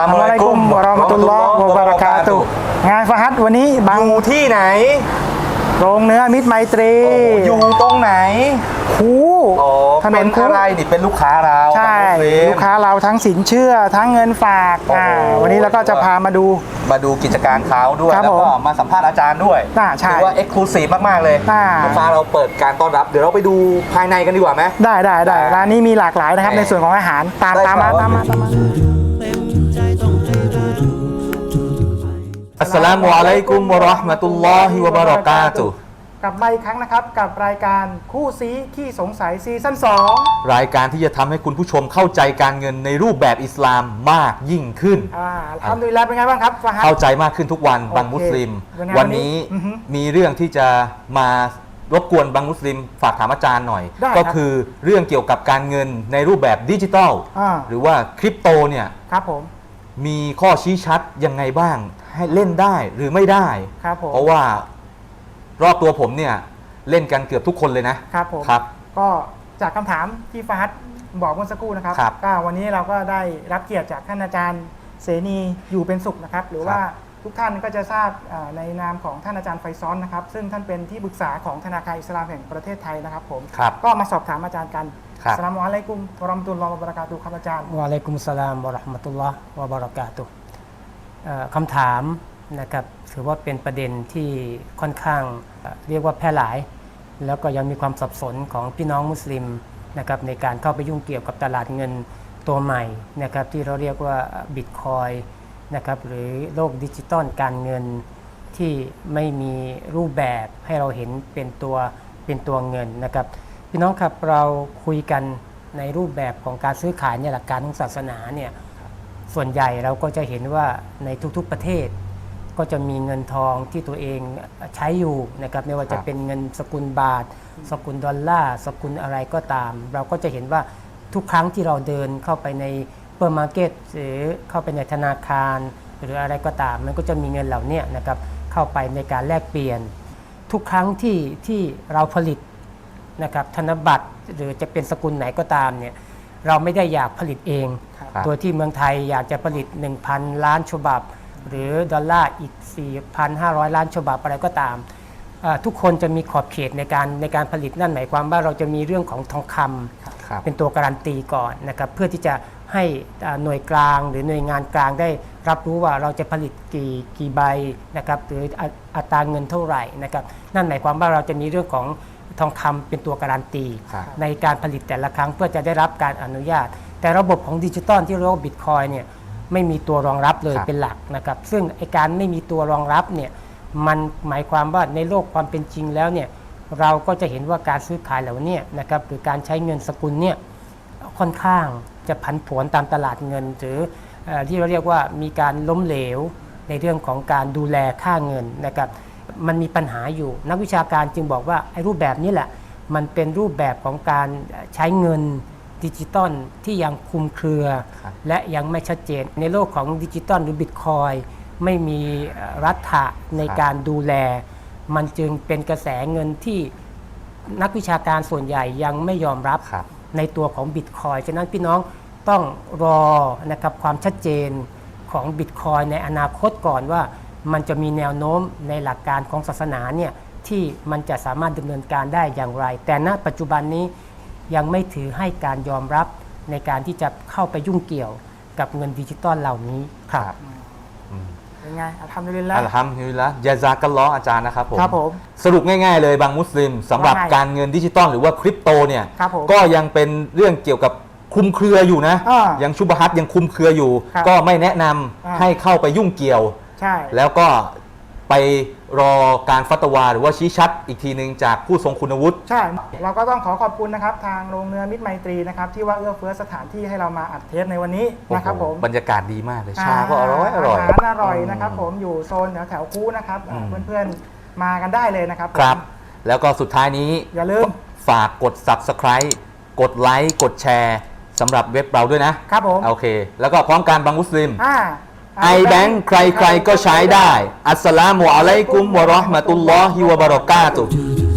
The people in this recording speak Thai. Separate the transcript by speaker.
Speaker 1: ลามุอะลัยกุมวะเราะมะตุลลอฮ์วะบะเราะกาตุฮ์งานฟาฮัดวันนี้บาง
Speaker 2: อยู่ที่ไหน
Speaker 1: โรงเนื้อมิตรไมตรี
Speaker 2: อยู่ตรงไหน
Speaker 1: คู
Speaker 2: อ๋อ
Speaker 1: ถน
Speaker 2: เป็นน
Speaker 1: คู
Speaker 2: อะไรนี่เป็นลูกค้าเรา
Speaker 1: ใช่
Speaker 2: ของมุสลิม
Speaker 1: ลูกค้าเราทั้งสินเชื่อทั้งเงินฝาก
Speaker 2: โอ้โห
Speaker 1: อ่าวันนี้เราก็จะพามาดู
Speaker 2: มาดูกิจการเขาด้วย
Speaker 1: ครับ
Speaker 2: แล้วก็
Speaker 1: ผม
Speaker 2: มาสัมภาษณ์อาจารย์ด้วย
Speaker 1: อ่าใช่
Speaker 2: ถือว่าเอ็กซ์คลูซีฟมาก ๆ เลย
Speaker 1: อ่า
Speaker 2: ลูกค้าเราเปิดการต้อนรับ เดี๋ยวเราไปดูภายในกันดีกว่าไหม
Speaker 1: ได้ได้ได้ร้านนี้มีหลากหลายนะครับ
Speaker 2: แหม่
Speaker 1: ในส่วนของอาหารตาม
Speaker 2: ได้
Speaker 1: ตามมา
Speaker 2: ข่าวว่า
Speaker 1: ตามมาตามมา
Speaker 2: อัส สลามุอะลัยกุมวะเราะห์มะตุลลอฮิวะบะเราะกาตุฮ์
Speaker 1: กลับมาอีกครั้งนะครับกับรายการคู่ซีขี้สงสัยซีซั่น
Speaker 2: รายการที่จะทำให้คุณผู้ชมเข้าใจการเงินในรูปแบบอิสลามมากยิ่งขึ้น
Speaker 1: 2อ่าทำดูแลเป็นไงบ้างครับฟาฮัด
Speaker 2: เข้าใจมากขึ้นทุกวัน
Speaker 1: โอเค
Speaker 2: บางมุสลิม
Speaker 1: ยังไง
Speaker 2: วันนี้
Speaker 1: วันนี้อือฮึ
Speaker 2: มีเรื่องที่จะมารบกวนบางมุสลิม ฝากถามอาจารย์หน่อย
Speaker 1: ได้ครับ
Speaker 2: ก็คือเรื่องเกี่ยวกับการเงินในรูปแบบดิจิทัล
Speaker 1: อ่า
Speaker 2: หรือว่าคริปโตเนี่ย
Speaker 1: ครับผม
Speaker 2: มีข้อชี้ชัดยังไงบ้าง ให้เล่นได้หรือไม่ได้
Speaker 1: ครับผม
Speaker 2: เพราะว่ารอบตัวผมเนี่ยเล่นกันเกือบทุกคนเลยนะครับ
Speaker 1: ผม
Speaker 2: ครับ
Speaker 1: ก็จากคำถามที่ฟาฮัดบอกเมื่อสักครู่นะครับ
Speaker 2: ครับ
Speaker 1: ก็วันนี้เราก็ได้รับเกียรติจากท่านอาจารย์เสนีอยู่เป็นสุขนะครับ หรือว่าทุกท่านก็จะทราบอ่าในนามของท่านอาจารย์ไฟซ้อนนะครับ ซึ่งท่านเป็นที่ปรึกษาของธนาคารอิสลามแห่งประเทศไทยนะครับผม
Speaker 2: ครับ
Speaker 1: ก็มาสอบถามอาจารย์กัน
Speaker 2: ครับ
Speaker 1: สลามอะลัยกุมวะเราะมะตุลลอฮ์วะบะเราะกาตุฮ์ครับอาจารย์
Speaker 3: วะอะลัยกุมสลามวะเราะห์มะตุลลอฮ์วะบะเราะกาตุฮ์เอ่อ คำถามนะครับถือว่าเป็นประเด็นที่ค่อนข้างเรียกว่าแพร่หลาย แล้วก็ยังมีความสับสนของพี่น้องมุสลิมนะครับในการเข้าไปยุ่งเกี่ยวกับตลาดเงินตัวใหม่นะครับที่เราเรียกว่าบิตคอยนะครับหรือโลกดิจิตอลการเงินที่ไม่มีรูปแบบให้เราเห็นเป็นตัวเป็นตัวเงินนะครับพี่น้องครับเราคุยกันในรูปแบบของการซื้อขายเนี่ยหลักการของศาสนาเนี่ย ส่วนใหญ่เราก็จะเห็นว่าในทุกๆประเทศ ก็จะมีเงินทองที่ตัวเองใช้อยู่นะครับไม่ว่าจะเป็นเงินสกุลบาท สกุลดอลลาร์สกุลอะไรก็ตาม เราก็จะเห็นว่าทุกครั้งที่เราเดินเข้าไปในเปอร์มาร์เก็ตหรือเข้าไปในธนาคาร หรืออะไรก็ตาม มันก็จะมีเงินเหล่านี้นะครับเข้าไปในการแลกเปลี่ยน ทุกครั้งที่ที่เราผลิตนะครับธนบัตรหรือจะเป็นสกุลไหนก็ตามเนี่ย เราไม่ได้อยากผลิตเอง
Speaker 2: ครับ
Speaker 3: ตัวที่เมืองไทยอยากจะผลิต 1,000 ล้านฉบับ หรือดอลลาร์อีก 4,500 ล้านฉบับอะไรก็ตามอ่าทุกคนจะมีขอบเขตในการในการผลิตนั่นหมายความว่าเราจะมีเรื่องของทองคำ
Speaker 2: ครับ
Speaker 3: เป็นตัวการันตีก่อนนะครับเพื่อที่จะให้อ่าหน่วยกลางหรือหน่วยงานกลางได้รับรู้ว่าเราจะผลิตกี่กี่ใบนะครับหรืออัอัตราเงินเท่าไหร่นะครับนั่นหมายความว่าเราจะมีเรื่องของ ทองคำเป็นตัวการันตี
Speaker 2: ครับ
Speaker 3: ในการผลิตแต่ละครั้งเพื่อจะได้รับการอนุญาต แต่ระบบของดิจิตอลที่เรียกว่าบิตคอยเนี่ยไม่มีตัวรองรับเลย
Speaker 2: ครับ
Speaker 3: เป็นหลักนะครับ ซึ่งไอการไม่มีตัวรองรับเนี่ยมันหมายความว่าในโลกความเป็นจริงแล้วเนี่ยเราก็จะเห็นว่าการซื้อขายเหล่าเนี้นะครับหรือการใช้เงินสกุลเนี่ยค่อนข้างจะผันผวนตามตลาดเงิน หรือเอ่อที่เราเรียกว่ามีการล้มเหลวในเรื่องของการดูแลค่าเงินนะครับ มันมีปัญหาอยู่ นักวิชาการจึงบอกว่าไอ้รูปแบบนี้แหละ มันเป็นรูปแบบของการใช้เงินดิจิตอลที่ยังคลุมเครือ
Speaker 2: ครับ
Speaker 3: และยังไม่ชัดเจน ในโลกของดิจิตอลหรือบิตคอยไม่มีเอ่อรัฐะในการดูแล มันจึงเป็นกระแสเงินที่นักวิชาการส่วนใหญ่ยังไม่ยอมรับ
Speaker 2: ครับ
Speaker 3: ในตัวของบิตคอยฉะนั้นพี่น้องต้องรอนะครับความชัดเจนของบิตคอยในอนาคตก่อนว่า มันจะมีแนวโน้มในหลักการของศาสนาเนี่ยที่มันจะสามารถดำเนินการได้อย่างไร แต่ณปัจจุบันนี้ยังไม่ถือให้การยอมรับในการที่จะเข้าไปยุ่งเกี่ยวกับเงินดิจิตอลเหล่านี้ครับ
Speaker 1: เป็นไงทำได้แล้ว
Speaker 2: อัลฮัมดุลิลละยาซากัลลอฮ์อาจารย์นะครับผม
Speaker 1: ครับผม
Speaker 2: สรุปง่ายๆเลยบางมุสลิมสำหรับ
Speaker 1: ว่าไง
Speaker 2: การเงินดิจิตอลหรือว่าคริปโตเนี่ย
Speaker 1: ครับผม
Speaker 2: ก็ยังเป็นเรื่องเกี่ยวกับคลุมเครืออยู่นะ
Speaker 1: อ่า
Speaker 2: ยังชุบฮัตยังคลุมเครืออยู่
Speaker 1: ครับ
Speaker 2: ก็ไม่แนะนำ
Speaker 1: อ่า
Speaker 2: ให้เข้าไปยุ่งเกี่ยว
Speaker 1: ใช่
Speaker 2: แล้วก็ไปรอการฟัตวาหรือว่าชี้ชัดอีกทีหนึ่งจากผู้ทรงคุณวุฒิ
Speaker 1: ใช่ เราก็ต้องขอขอบคุณนะครับ ทางโรงเนื้อมิตรไมตรีนะครับ ที่ว่าเอื้อเฟื้อสถานที่ให้เรามาอัดเทปในวันนี้นะครับผม
Speaker 2: โอ้โหบรรยากาศดีมากเลย ชาก็อร่อย อร่อย
Speaker 1: อาหารอร่อยนะครับผมอยู่โซนแถวแถวๆคูนะครับอ่า
Speaker 2: อืม
Speaker 1: เพื่อนๆมากันได้เลยนะครับผม
Speaker 2: ครับ แล้วก็สุดท้ายนี้
Speaker 1: อย่าลืม
Speaker 2: ฝากกด Subscribe กดไลค์กดแชร์สำหรับเว็บเราด้วยนะครับ
Speaker 1: ผม
Speaker 2: โอเค แล้วก็พร้อมการบางมุสลิม
Speaker 1: อ่า
Speaker 2: ไอแบงค์ใครๆก็ใช้ได้ อัสสลามุอะลัยกุมวะเราะห์มะตุลลอฮิวะบะเราะกาตุฮ์